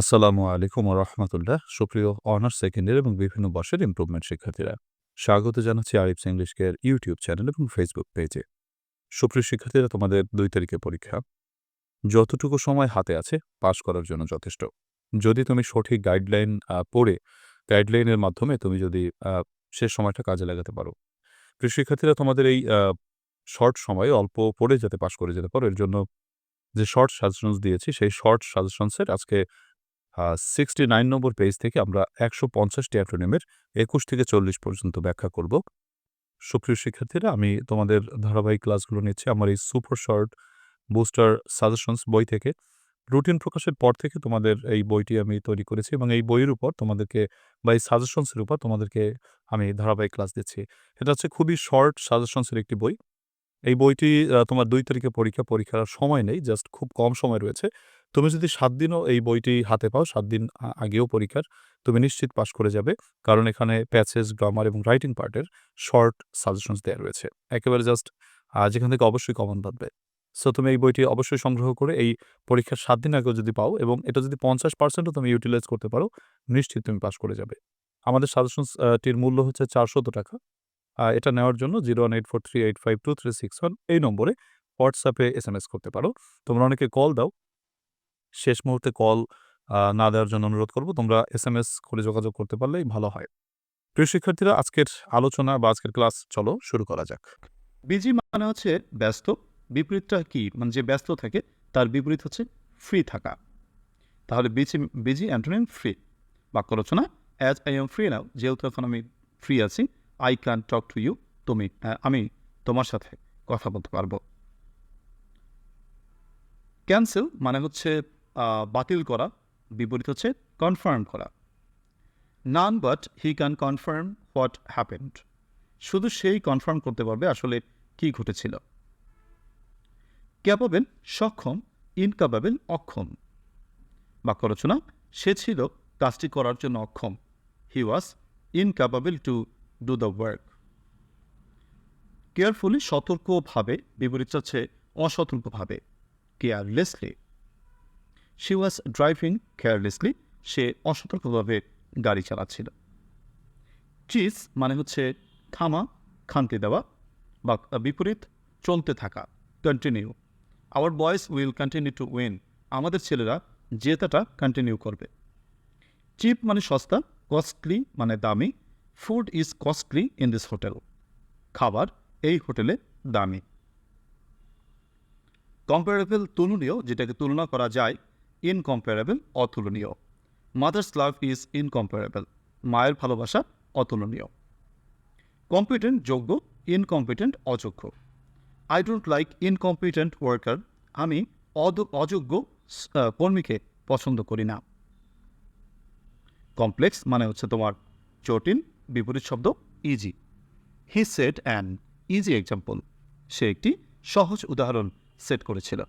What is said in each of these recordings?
আসসালামু আলাইকুম রহমতুল্লাহ। সুপ্রিয় অনার্স সেকেন্ড ইয়ার এবং বিভিন্ন বর্ষের ইমপ্রুভমেন্ট শিক্ষার্থীরা, স্বাগত জানাচ্ছি Arif's English care YouTube channel এবং ফেসবুক পেজে সুপ্রিয় শিক্ষার্থীরা, তোমাদের দুই তারিখে পরীক্ষা। যতটুকু সময় হাতে আছে পাস করার জন্য যথেষ্ট। যদি তুমি সঠিক গাইডলাইন পড়ে গাইডলাইনের মাধ্যমে তুমি যদি শেষ সময়টা কাজে লাগাতে পারো। প্রিয় শিক্ষার্থীরা, তোমাদের এই শর্ট সময়ে অল্প পড়ে যাতে পাস করে যেতে পারো, এর জন্য যে শর্ট সাজেশনস দিয়েছি, সেই শর্ট সাজেশনসের আজকে সিক্সটি নাইন নম্বর পেজ থেকে আমরা একশো পঞ্চাশটি অ্যাক্রোনিমের একুশ থেকে চল্লিশ পর্যন্ত ব্যাখ্যা করব। সুপ্রিয় শিক্ষার্থীরা, আমি তোমাদের ধারাবাহিক ক্লাসগুলো নিচ্ছি। আমার এই সুপার শর্ট বুস্টার সাজেশনস বই থেকে। রুটিন প্রকাশের পর থেকে তোমাদের এই বইটি আমি তৈরি করেছি এবং এই বইয়ের উপর তোমাদেরকে বা এই সাজেশনসের উপর তোমাদেরকে আমি ধারাবাহিক ক্লাস দিচ্ছি। এটা হচ্ছে খুবই শর্ট সাজেশনসের একটি বই। এই বইটি তোমার দুই তারিখে পরীক্ষা, পরীক্ষার সময় নেই জাস্ট খুব কম সময় রয়েছে। তুমি যদি সাত দিনও এই বইটি হাতে পাও, সাত দিন আগেও পরীক্ষার, তুমি নিশ্চিত পাস করে যাবে। কারণ এখানে প্যাচেস গ্রামার এবং রাইটিং পার্টের শর্ট সাজেশনস দেওয়া রয়েছে। একেবারে জাস্ট যেখান থেকে অবশ্যই কমন পাবে। সো তুমি এই বইটি অবশ্যই সংগ্রহ করে এই পরীক্ষার সাত দিন আগেও যদি পাও এবং এটা যদি পঞ্চাশ পার্সেন্টও তুমি ইউটিলাইজ করতে পারো, নিশ্চিত তুমি পাস করে যাবে। আমাদের সাজেশনস টির মূল্য হচ্ছে চারশত টাকা। এটা নেওয়ার জন্য zero one eight four three eight five two three six one এই নম্বরে হোয়াটসঅ্যাপে এস এম এস করতে পারো। তোমরা অনেকে কল দাও শেষ মুহূর্তে কল না দেওয়ার জন্য অনুরোধ করব। তোমরা এস এম এস করে যোগাযোগ করতে পারলেই ভালো হয়। প্রিয় শিক্ষার্থীরা, আজকের আলোচনা বা আজকের ক্লাস চলো শুরু করা যাক। বিজি মানে হচ্ছে ব্যস্ত। বিপরীতটা কি? মানে যে ব্যস্ত থাকে, তার বিপরীত হচ্ছে ফ্রি থাকা। তাহলে বিজি বিজি অ্যান্টোনিম ফ্রি বাক্য রচনা as I am free now যেহেতু এখন আমি ফ্রি আছি I can talk to you তুমি আমি তোমার সাথে কথা বলতে পারব। ক্যান্সেল মানে হচ্ছে বাতিল করা, বিপরীত হচ্ছে কনফার্ম করা। None but he can confirm what happened শুধু সেই কনফার্ম করতে পারবে আসলে কি ঘটেছিল। ক্যাপাবেল সক্ষম ইনকাপাবেল অক্ষম। বাক্য রচনা, সে ছিল কাজটি করার জন্য অক্ষম। He was incapable to do the work carefully সতর্কভাবে, বিপরীত হচ্ছে অসতর্কভাবে। Carelessly she was driving carelessly সে অসতর্কভাবে গাড়ি চালাচ্ছিল। চিজ মানে হচ্ছে থামা খান্তি দেওয়া বা বিপরীত চলতে থাকা। Continue our boys will continue to win আমাদের ছেলেরা জেতাটা কন্টিনিউ করবে। চিপ মানে সস্তা কস্টলি মানে দামি। Food is costly in this hotel খাবার এই হোটেলে দামি। কম্পারেবল তুলনীয় যেটাকে তুলনা করা যায় ইনকম্পারেবল অতুলনীয়। মাদার্স লাভ ইজ ইনকম্পারেবল মায়ের ভালোবাসা অতুলনীয়। কম্পিটেন্ট যোগ্য ইনকম্পিটেন্ট অযোগ্য। I don't like incompetent worker আমি অযোগ্য কর্মীকে পছন্দ করি না। কমপ্লেক্স মানে হচ্ছে তোমার জটিল, বিপরীত শব্দ easy he set an easy example সে একটি সহজ উদাহরণ সেট করেছিল।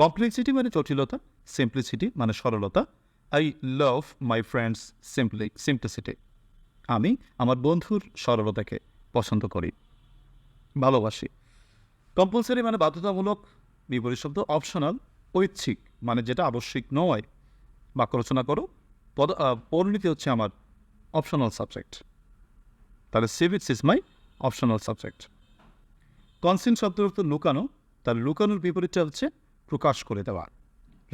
কমপ্লেক্সিটি মানে জটিলতা সিম্পলিসিটি মানে সরলতা। I love my friends simply simplicity আমি আমার বন্ধুর সরলতাকে পছন্দ করি। ভালোবাসি। কম্পালসারি মানে বাধ্যতামূলক, বিপরীত শব্দ অপশনাল ঐচ্ছিক মানে যেটা আবশ্যিক নয়। বাক্য রচনা করো। পদ পরিণতি হচ্ছে আমার অপশনাল সাবজেক্ট তাহলে civics is my optional subject conceal শব্দের অর্থ লুকানো। তার লুকানোর বিপরীতটা হচ্ছে প্রকাশ করে দেওয়া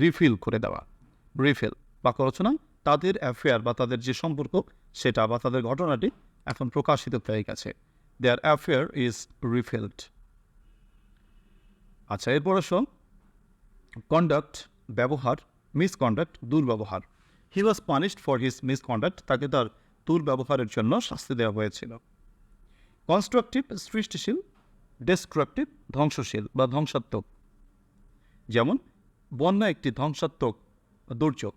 রিফিল করে দেওয়া রিফিল বাক্য রচনা তাদের অ্যাফেয়ার বা তাদের যে সম্পর্ক সেটা বা তাদের ঘটনাটি এখন প্রকাশিত হয়ে গেছে। দেয়ার অ্যাফেয়ার ইজ রিফিল্ড আচ্ছা এরপর আসো। কন্ডাক্ট ব্যবহার মিসকন্ডাক্ট দুর্ব্যবহার। He was punished for his misconduct তাকে তার দুর্ব্যবহারের জন্য শাস্তি দেওয়া হয়েছিল। কনস্ট্রাকটিভ সৃষ্টিশীল ডেস্ট্রাকটিভ ধ্বংসশীল বা ধ্বংসাত্মক। যেমন, বন্যা একটি ধ্বংসাত্মক দুর্যোগ।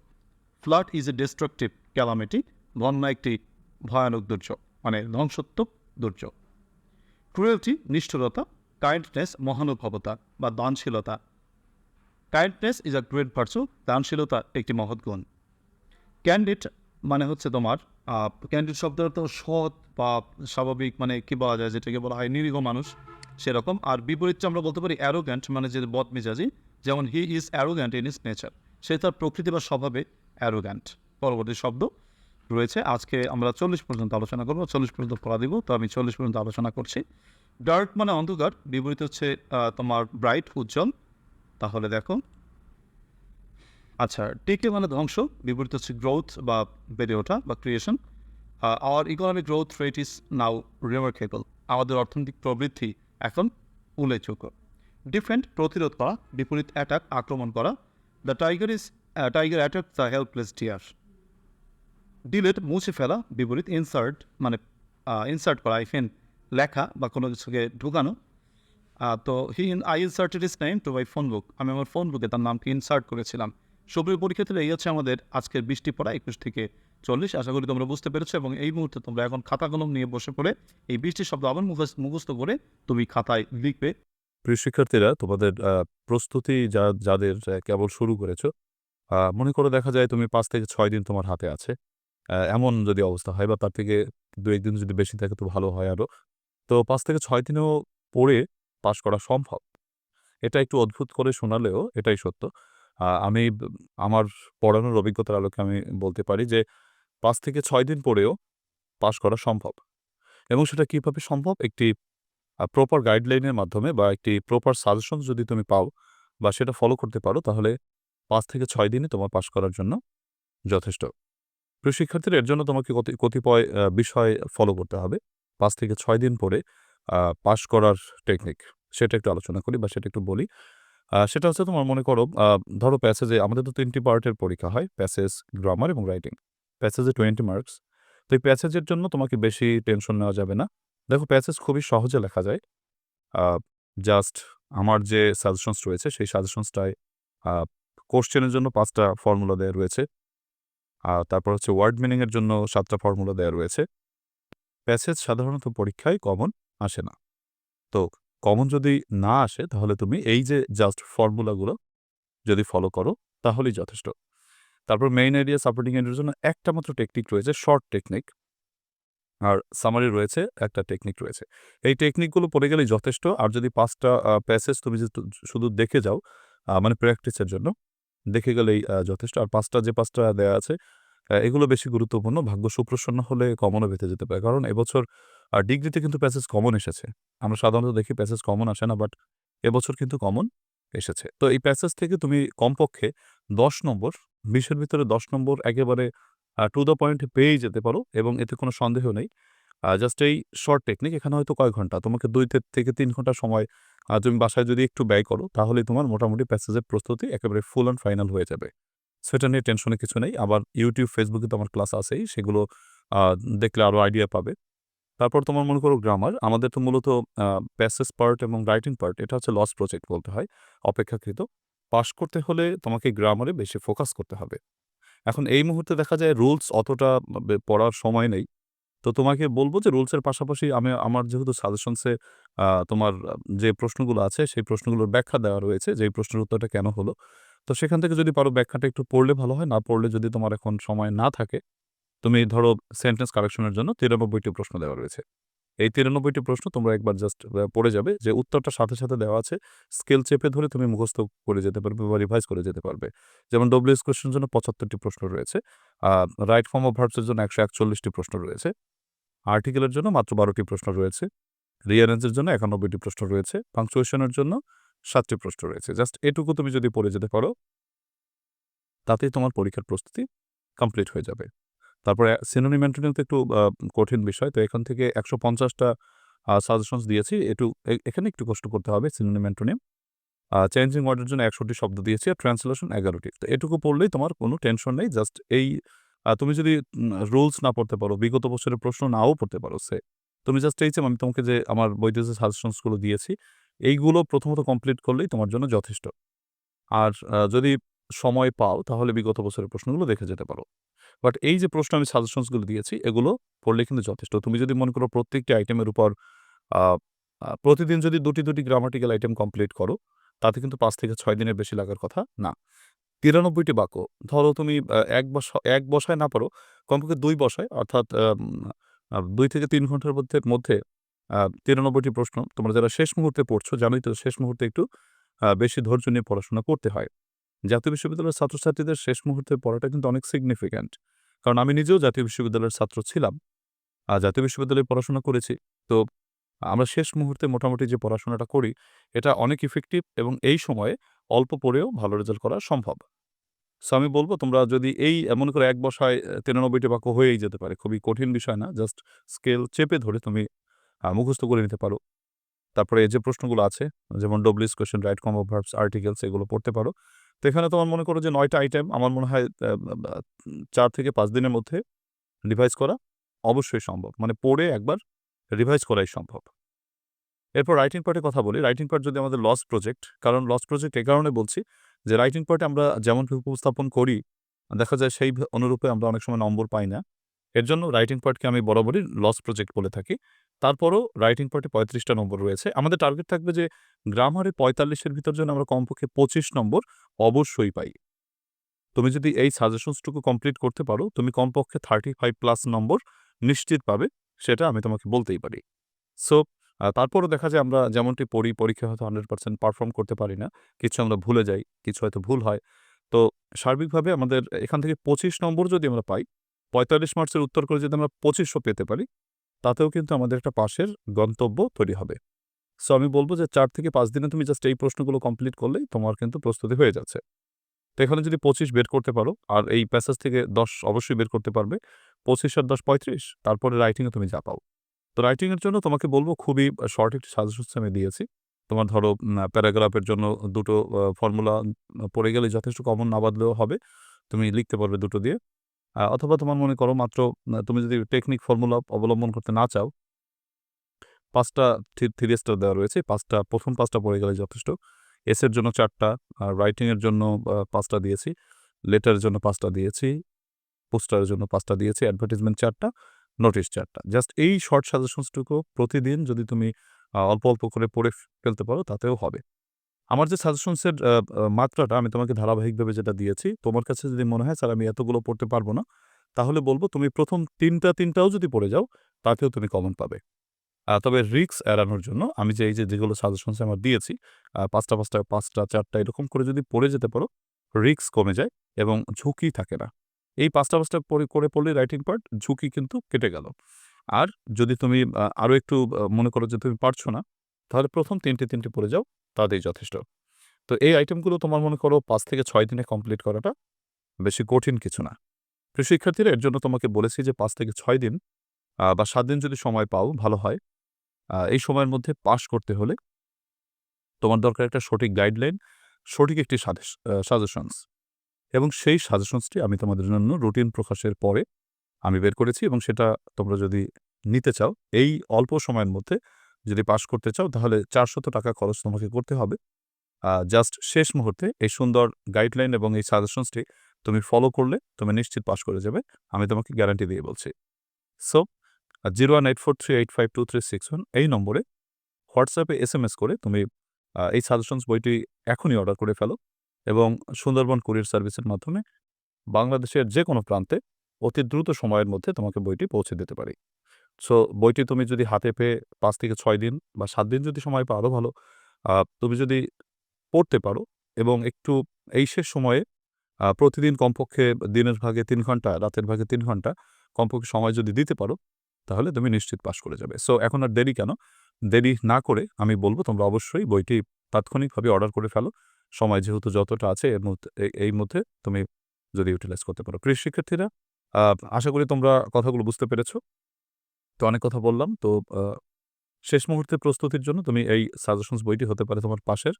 Flood is a destructive calamity, বন্যা একটি ভয়ানক দুর্যোগ মানে ধ্বংসাত্মক দুর্যোগ। ক্রুয়েলটি, নিষ্ঠুরতা কাইন্ডনেস মহানুভবতা বা দানশীলতা। Kindness is a great virtue দানশীলতা একটি মহৎ গুণ। ক্যান্ডিড মানে হচ্ছে তোমার ক্যান্ডিড শব্দের অর্থ সৎ বা স্বাভাবিক মানে কি বলা যায়, যেটাকে বলা হয় নিরীহ মানুষ, সেরকম। আর বিপরীতটা আমরা বলতে পারি অ্যারোগ্যান্ট মানে যে বদমেজাজি যেমন he is arrogant in his nature. সে তার প্রকৃতি বা স্বভাবে অ্যারোগ্যান্ট। পরবর্তী শব্দ রয়েছে। আজকে আমরা চল্লিশ পর্যন্ত আলোচনা করব। চল্লিশ পর্যন্ত পড়া দিব। তো আমি চল্লিশ পর্যন্ত আলোচনা করছি। ডার্ক মানে অন্ধকার, বিপরীত হচ্ছে তোমার ব্রাইট, উজ্জ্বল। তাহলে দেখো। আচ্ছা টেকে মানে ধ্বংস, বিপরীত হচ্ছে গ্রোথ বা বেড়ে ওঠা বা creation. Our economic growth rate is now remarkable আমাদের অর্থনৈতিক প্রবৃদ্ধি এখন উল্লেখযোগ্য। ডিফেন্ড প্রতিরোধ করা, বিপরীত অ্যাটাক আক্রমণ করা। The tiger is tiger attack the helpless deer delete মুছে ফেলা, বিপরীত ইনসার্ট মানে ইনসার্ট করা আইফেন লেখা বা কোনো কিছুকে ঢুকানো। তো he in I inserted his name to my phone book আমি আমার ফোন বুকে তার নামকে ইনসার্ট করেছিলাম। সুপ্রিয় পরীক্ষার্থীরা, এই হচ্ছে আমাদের আজকের বৃষ্টি পড়া, একুশ থেকে চল্লিশ। আশা করি তোমরা বুঝতে পেরেছ এবং এই মুহূর্তে তোমরা এখন খাতা কলম নিয়ে বসে পড়ে, এই বৃষ্টির শব্দ আবার মুখস্থ করে তুমি খাতায় লিখবে। প্রিয় শিক্ষার্থীরা, তোমাদের প্রস্তুতি যা, যাদের কেবল শুরু করেছ মনে করো দেখা যায় তুমি পাঁচ থেকে ছয় দিন তোমার হাতে আছে। এমন যদি অবস্থা হয় বা তার থেকে দু একদিন যদি বেশি থাকে তো ভালো হয় আরও তো পাঁচ থেকে ছয় দিনেও পড়ে পাশ করা সম্ভব। এটা একটু অদ্ভুত করে শোনালেও এটাই সত্য। আমি, আমার পড়ানোর অভিজ্ঞতার আলোকে আমি বলতে পারি যে পাঁচ থেকে ছয় দিন পড়েও পাশ করা সম্ভব। এবং সেটা কীভাবে সম্ভব? একটি প্রপার গাইডলাইনের মাধ্যমে বা একটি প্রপার সাজেশন যদি তুমি পাও বা সেটা ফলো করতে পারো, তাহলে পাঁচ থেকে ছয় দিনে তোমার পাশ করার জন্য যথেষ্ট। প্রিয় শিক্ষার্থীরা এর জন্য তোমাকে কতি- কতিপয় বিষয় ফলো করতে হবে। পাঁচ থেকে ছয় দিন পরে পাশ করার টেকনিক সেটা একটু আলোচনা করি বা সেটা একটু বলি। সেটা হচ্ছে তোমার মনে করো ধরো প্যাসেজে আমাদের তো তিনটি পার্টের পরীক্ষা হয় প্যাসেজ গ্রামার এবং রাইটিং প্যাসেজে টোয়েন্টি মার্কস তো এই প্যাসেজের জন্য তোমাকে বেশি টেনশন নেওয়া যাবে না। দেখো প্যাসেজ খুবই সহজে লেখা যায়। জাস্ট আমার যে সাজেশনস রয়েছে, সেই সাজেশনসটায় কোশ্চেনের জন্য পাঁচটা ফর্মুলা দেওয়া রয়েছে। আর তারপর হচ্ছে ওয়ার্ড মিনিংয়ের জন্য সাতটা ফর্মুলা দেওয়া রয়েছে। প্যাসেজ সাধারণত পরীক্ষায় কমন আসে না। তো কমন যদি না আসে, তাহলে তুমি এই যে জাস্ট ফর্মুলাগুলো যদি ফলো করো, তাহলেই যথেষ্ট। তারপর মেইন এরিয়া সাপোর্টিং এরিয়ার জন্য একটা মাত্র টেকনিক রয়েছে শর্ট টেকনিক আর সামারি রয়েছে, একটা টেকনিক রয়েছে। এই টেকনিকগুলো পড়ে গেলেই যথেষ্ট। আর যদি পাঁচটা প্যাসেজ তুমি যদি শুধু দেখে যাও মানে প্র্যাকটিসের জন্য, দেখে গেলেই যথেষ্ট। আর পাঁচটা, যে পাঁচটা দেওয়া আছে এগুলো বেশি গুরুত্বপূর্ণ। ভাগ্য সুপ্রসন্ন হলে কমনও পেতে যেতে পারে। কারণ এবছর আর ডিগ্রিতে কিন্তু প্যাসেজ কমন এসেছে। আমরা সাধারণত দেখি প্যাসেজ কমন আসে না বাট এবছর কিন্তু কমন এসেছে। তো এই প্যাসেজ থেকে তুমি কমপক্ষে দশ নম্বর, বিশের ভিতরে দশ নম্বর একেবারে টু দ্য পয়েন্ট পেয়েই যেতে পারো এবং এতে কোনো সন্দেহ নেই। জাস্ট এই শর্ট টেকনিক এখানে হয়তো কয় ঘণ্টা? তোমাকে দুই থেকে তিন ঘণ্টা সময় তুমি বাসায় যদি একটু ব্যয় করো তাহলে তোমার মোটামুটি প্যাসেজের প্রস্তুতি একেবারে ফুল অ্যান্ড ফাইনাল হয়ে যাবে। সেটা নিয়ে টেনশনে কিছু নেই। আবার ইউটিউব ফেসবুকে তো আমার ক্লাস আছেই, সেগুলো দেখলে আরও আইডিয়া পাবে। তারপর তোমার মনে করো গ্রামার আমাদের তো মূলত প্যাসেজ পার্ট এবং রাইটিং পার্ট এটা হচ্ছে লস প্রজেক্ট বলতে হয়, অপেক্ষাকৃত। পাশ করতে হলে তোমাকে গ্রামারে বেশি ফোকাস করতে হবে। এখন এই মুহূর্তে দেখা যায় রুলস অতটা পড়ার সময় নেই। তো তোমাকে বলব যে রুলসের পাশাপাশি আমি, আমার যেহেতু সাজেশনসে তোমার যে প্রশ্নগুলো আছে সেই প্রশ্নগুলোর ব্যাখ্যা দেওয়া রয়েছে যে প্রশ্নের উত্তরটা কেন হলো। তো সেখান থেকে যদি পারো ব্যাখ্যাটা একটু পড়লে ভালো হয়, না পড়লে যদি তোমার এখন সময় না থাকে, তুমি ধরো সেন্টেন্স কারেকশনের জন্য তিরানব্বইটি প্রশ্ন দেওয়া রয়েছে। এই তিরানব্বইটি প্রশ্ন তোমরা একবার জাস্ট পড়ে যাবে। যে উত্তরটা সাথে সাথে দেওয়া আছে স্কেল চেপে ধরে তুমি মুখস্থ করে যেতে পারবে বা রিভাইজ করে যেতে পারবে। যেমন ডব্লিউএস কোয়েশ্চেনের জন্য পঁচাত্তরটি প্রশ্ন রয়েছে। রাইট ফর্ম অফ ভার্বসের জন্য একশো একচল্লিশটি প্রশ্ন রয়েছে। আর্টিকেলের জন্য মাত্র বারোটি প্রশ্ন রয়েছে। রিয়ারেন্সের জন্য একানব্বইটি প্রশ্ন রয়েছে। পাংচুয়েশনের জন্য সাতটি প্রশ্ন রয়েছে। জাস্ট এটুকু তুমি যদি পড়ে যেতে পারো, তাতেই তোমার পরীক্ষার প্রস্তুতি কমপ্লিট হয়ে যাবে। তারপরে সিনোনিম অ্যান্টোনিম তো একটু কঠিন বিষয়। তো এখান থেকে একশো পঞ্চাশটা সাজেশনস দিয়েছি। একটু এখানে একটু কষ্ট করতে হবে সিনোনিম অ্যান্টোনিম চেঞ্জিং ওয়ার্ডের জন্য একশোটি শব্দ দিয়েছি আর ট্রান্সলেশন এগারোটি। তো এটুকু পড়লেই তোমার কোনো টেনশন নেই। জাস্ট এই তুমি যদি রুলস না পড়তে পারো, বিগত বছরের প্রশ্ন নাও পড়তে পারো, সে, তুমি জাস্ট এই আমি তোমাকে যে আমার বইতে যে সাজেশনসগুলো দিয়েছি, এইগুলো প্রথমত কমপ্লিট করলেই তোমার জন্য যথেষ্ট। আর যদি সময় পাও, তাহলে বিগত বছরের প্রশ্নগুলো দেখে যেতে পারো। বাট এই যে প্রশ্ন আমি সাজেশনসগুলো দিয়েছি, এগুলো পড়লে কিন্তু যথেষ্ট। তুমি যদি মনে করো প্রত্যেকটি আইটেমের উপর প্রতিদিন যদি দুটি দুটি গ্রামাটিক্যাল আইটেম কমপ্লিট করো, তাতে কিন্তু পাঁচ থেকে ছয় দিনের বেশি লাগার কথা না। তিরানব্বইটি বাক্য, ধরো তুমি এক বস, এক বসায় না পারো, কমপক্ষে দুই বসায়, অর্থাৎ দুই থেকে তিন ঘণ্টার মধ্যে মধ্যে তিরানব্বইটি প্রশ্ন, তোমরা যারা শেষ মুহূর্তে পড়ছো, জানোই তো শেষ মুহূর্তে একটু বেশি ধৈর্য নিয়ে পড়াশোনা করতে হয়। জাতীয় বিশ্ববিদ্যালয়ের ছাত্রছাত্রীদের শেষ মুহূর্তের পড়াটা কিন্তু অনেক সিগনিফিক্যান্ট কারণ আমি নিজেও জাতীয় বিশ্ববিদ্যালয়ের ছাত্র ছিলাম, আর জাতীয় বিশ্ববিদ্যালয়ে পড়াশোনা করেছি। তো আমরা শেষ মুহূর্তে মোটামুটি যে পড়াশোনাটা করি, এটা অনেক ইফেক্টিভ এবং এই সময়ে অল্প পড়েও ভালো রেজাল্ট করা সম্ভব। সো আমি বলব, তোমরা যদি এই এমন করে এক বসায় তিরানব্বইটি বাক্য হয়েই যেতে পারে, খুবই কঠিন বিষয় না জাস্ট স্কেল চেপে ধরে তুমি মুখস্থ করে নিতে পারো। তারপরে যে প্রশ্নগুলো আছে, যেমন ডব্লিউস কোয়েশ্চেন রাইট কম ভার্বস আর্টিকেলস এগুলো পড়তে পারো। তো এখানে তোমার মনে করো যে নয়টা আইটেম আমার মনে হয় চার থেকে পাঁচ দিনের মধ্যে রিভাইজ করা অবশ্যই সম্ভব। মানে পড়ে একবার রিভাইজ করাই সম্ভব। এরপর রাইটিং পার্টের কথা বলি। রাইটিং পার্ট যদি আমাদের লস প্রজেক্ট কারণ লস প্রজেক্ট এ কারণে বলছি যে রাইটিং পার্টে আমরা যেমন উপস্থাপন করি, দেখা যায় সেই অনুরূপে আমরা অনেক সময় নম্বর পাই না। এর জন্য রাইটিং পার্টকে আমি বরাবরই লস প্রজেক্ট বলে থাকি। তারপরও রাইটিং পার্টে পঁয়ত্রিশটা নম্বর রয়েছে। আমাদের টার্গেট থাকবে যে গ্রামারে পঁয়তাল্লিশের ভিতর যেন আমরা কমপক্ষে পঁচিশ নম্বর অবশ্যই পাই। তুমি যদি এই সাজেশনসটুকু কমপ্লিট করতে পারো, তুমি কমপক্ষে থার্টি ফাইভ প্লাস নম্বর নিশ্চিত পাবে, সেটা আমি তোমাকে বলতেই পারি। সো তারপরও দেখা যায় আমরা যেমনটি পড়ি পরীক্ষা হয়তো হান্ড্রেড পার্সেন্ট পারফর্ম করতে পারি না, কিছু আমরা ভুলে যাই, কিছু হয়তো ভুল হয়। তো সার্বিকভাবে আমাদের এখান থেকে পঁচিশ নম্বর যদি আমরা পাই, পঁয়তাল্লিশ মার্চের উত্তর করে যদি আমরা পঁচিশশো পেতে পারি তাতেও কিন্তু আমাদের একটা পাশের গন্তব্য তৈরি হবে। সো আমি বলব যে চার থেকে পাঁচ দিনে তুমি জাস্ট এই প্রশ্নগুলো কমপ্লিট করলেই তোমার কিন্তু প্রস্তুতি হয়ে যাচ্ছে। তো এখানে যদি পঁচিশ বের করতে পারো, আর এই প্যাসেজ থেকে দশ অবশ্যই বের করতে পারবে। পঁচিশ আর দশ পঁয়ত্রিশ, তারপরে রাইটিংয়ে তুমি যা পাও। তো রাইটিংয়ের জন্য তোমাকে বলব খুবই শর্ট একটি সাজেশন আমি দিয়েছি। তোমার ধরো প্যারাগ্রাফের জন্য দুটো ফর্মুলা পড়ে গেলে যথেষ্ট কমন না বাদলেও হবে। তুমি লিখতে পারবে দুটো দিয়ে। অথবা তোমার মনে করো মাত্র তুমি যদি টেকনিক ফর্মুলা অবলম্বন করতে না চাও, পাঁচটা থ্রি স্টার দেওয়া রয়েছে, পাঁচটা, প্রথম পাঁচটা পড়ে গেলে যথেষ্ট। এসের জন্য চারটা, আর রাইটিংয়ের জন্য পাঁচটা দিয়েছি লেটারের জন্য পাঁচটা দিয়েছি পোস্টারের জন্য পাঁচটা দিয়েছি অ্যাডভার্টিজমেন্ট চারটা নোটিশ চারটা। জাস্ট এই শর্ট সাজেশনসটুকু প্রতিদিন যদি তুমি অল্প অল্প করে পড়ে ফেলতে পারো, তাতেও হবে। আমার যে সাজেশনসের মাত্রাটা আমি তোমাকে ধারাবাহিকভাবে যেটা দিয়েছি, তোমার কাছে যদি মনে হয়, স্যার, আমি এতগুলো পড়তে পারব না, তাহলে বলব তুমি প্রথম তিনটা, তিনটাও যদি পড়ে যাও, তাতেও তুমি কমন পাবে। তবে রিক্স এড়ানোর জন্য আমি যে, এই যে যেগুলো সাজেশনস আমার দিয়েছি পাঁচটা পাঁচটা পাঁচটা, চারটা এরকম করে যদি পড়ে যেতে পারো রিক্স কমে যায় এবং ঝুঁকি থাকে না। এই পাঁচটা পাঁচটা পড়ে, করে পড়লে রাইটিং পার্ট ঝুঁকি কিন্তু কেটে গেল। আর যদি তুমি আরও একটু মনে করো যে তুমি পারছ না, তাহলে প্রথম তিনটে তিনটে পড়ে যাও তাতেই যথেষ্ট। তো এই আইটেমগুলো তোমার মনে করো পাঁচ থেকে ছয় দিনে কমপ্লিট করাটা বেশি কঠিন কিছু না। প্রিয় শিক্ষার্থীরা, এর জন্য তোমাকে বলেছি যে পাঁচ থেকে ছয় দিন বা সাত দিন যদি সময় পাও, ভালো হয়। এই সময়ের মধ্যে পাশ করতে হলে তোমার দরকার একটা সঠিক গাইডলাইন সঠিক একটি সাজেশনস এবং সেই সাজেশনসটি আমি তোমাদের জন্য রুটিন প্রকাশের পরে আমি বের করেছি এবং সেটা তোমরা যদি নিতে চাও, এই অল্প সময়ের মধ্যে যদি পাশ করতে চাও, তাহলে চারশত টাকা খরচ তোমাকে করতে হবে। জাস্ট শেষ মুহূর্তে এই সুন্দর গাইডলাইন এবং এই সাজেশনসটি তুমি ফলো করলে তুমি নিশ্চিত পাশ করে যাবে। আমি তোমাকে গ্যারান্টি দিয়ে বলছি। So zero one eight four three eight five two three six one এই নম্বরে হোয়াটসঅ্যাপে এস এম এস করে তুমি এই সাজেশনস বইটি এখনই অর্ডার করে ফেলো এবং সুন্দরবন কুরিয়ার সার্ভিসের মাধ্যমে বাংলাদেশের যে কোনো প্রান্তে অতি দ্রুত সময়ের মধ্যে তোমাকে বইটি পৌঁছে দিতে পারি। সো বইটি তুমি যদি হাতে পেয়ে পাঁচ থেকে ছয় দিন বা সাত দিন যদি সময় পাও আরও ভালো। তুমি যদি পড়তে পারো এবং একটু এই শেষ সময়ে প্রতিদিন কমপক্ষে দিনের ভাগে তিন ঘণ্টা, রাতের ভাগে তিন ঘণ্টা কমপক্ষে সময় যদি দিতে পারো, তাহলে তুমি নিশ্চিত পাশ করে যাবে। সো এখন আর দেরি কেন? দেরি না করে আমি বলব তোমরা অবশ্যই বইটি তাৎক্ষণিকভাবে অর্ডার করে ফেলো। সময় যেহেতু যতটা আছে এর মধ্যে এই- মধ্যে তুমি যদি ইউটিলাইজ করতে পারো। প্রিয় শিক্ষার্থীরা আশা করি তোমরা কথাগুলো বুঝতে পেরেছ। তো অনেক কথা বললাম। তো শেষ মুহূর্তে প্রস্তুতির জন্য তুমি এই সাজেশনস বইটি হতে পারে তোমার পাশের।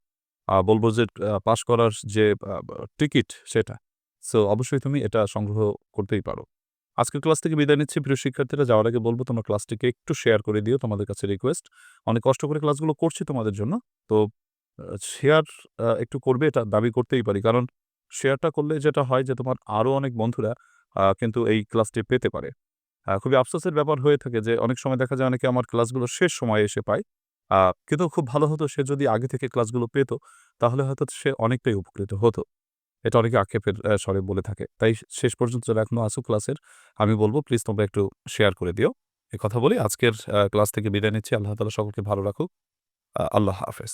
বলব যে পাশ করার যে টিকিট সেটা। সো, অবশ্যই তুমি এটা সংগ্রহ করতেই পারো। আজকের ক্লাস থেকে বিদায় নিচ্ছি। প্রিয় শিক্ষার্থীরা, যাওয়ার আগে বলব তোমার ক্লাসটিকে একটু শেয়ার করে দিও তোমাদের কাছে রিকোয়েস্ট অনেক কষ্ট করে ক্লাসগুলো করছি তোমাদের জন্য। তো শেয়ার একটু করবে এটা দাবি করতেই পারি। কারণ শেয়ারটা করলে যেটা হয় যে, তোমার আরও অনেক বন্ধুরা কিন্তু এই ক্লাসটি পেতে পারে। খুবই আফসোসের ব্যাপার হয়ে থাকে যে, অনেক সময় দেখা যায় অনেকে আমার ক্লাসগুলো শেষ সময়ে এসে পায়। কিন্তু খুব ভালো হতো সে যদি আগে থেকে ক্লাসগুলো পেত, তাহলে হয়তো সে অনেকটাই উপকৃত হতো। এটা অনেকে আক্ষেপের স্বরে বলে থাকে। তাই শেষ পর্যন্ত যারা এখনও আসো ক্লাসের, আমি বলব প্লিজ তোমরা একটু শেয়ার করে দিও। এ কথা বলি, আজকের ক্লাস থেকে বিদায় নিচ্ছি। আল্লাহ তালা সকলকে ভালো রাখুক। আল্লাহ হাফেজ।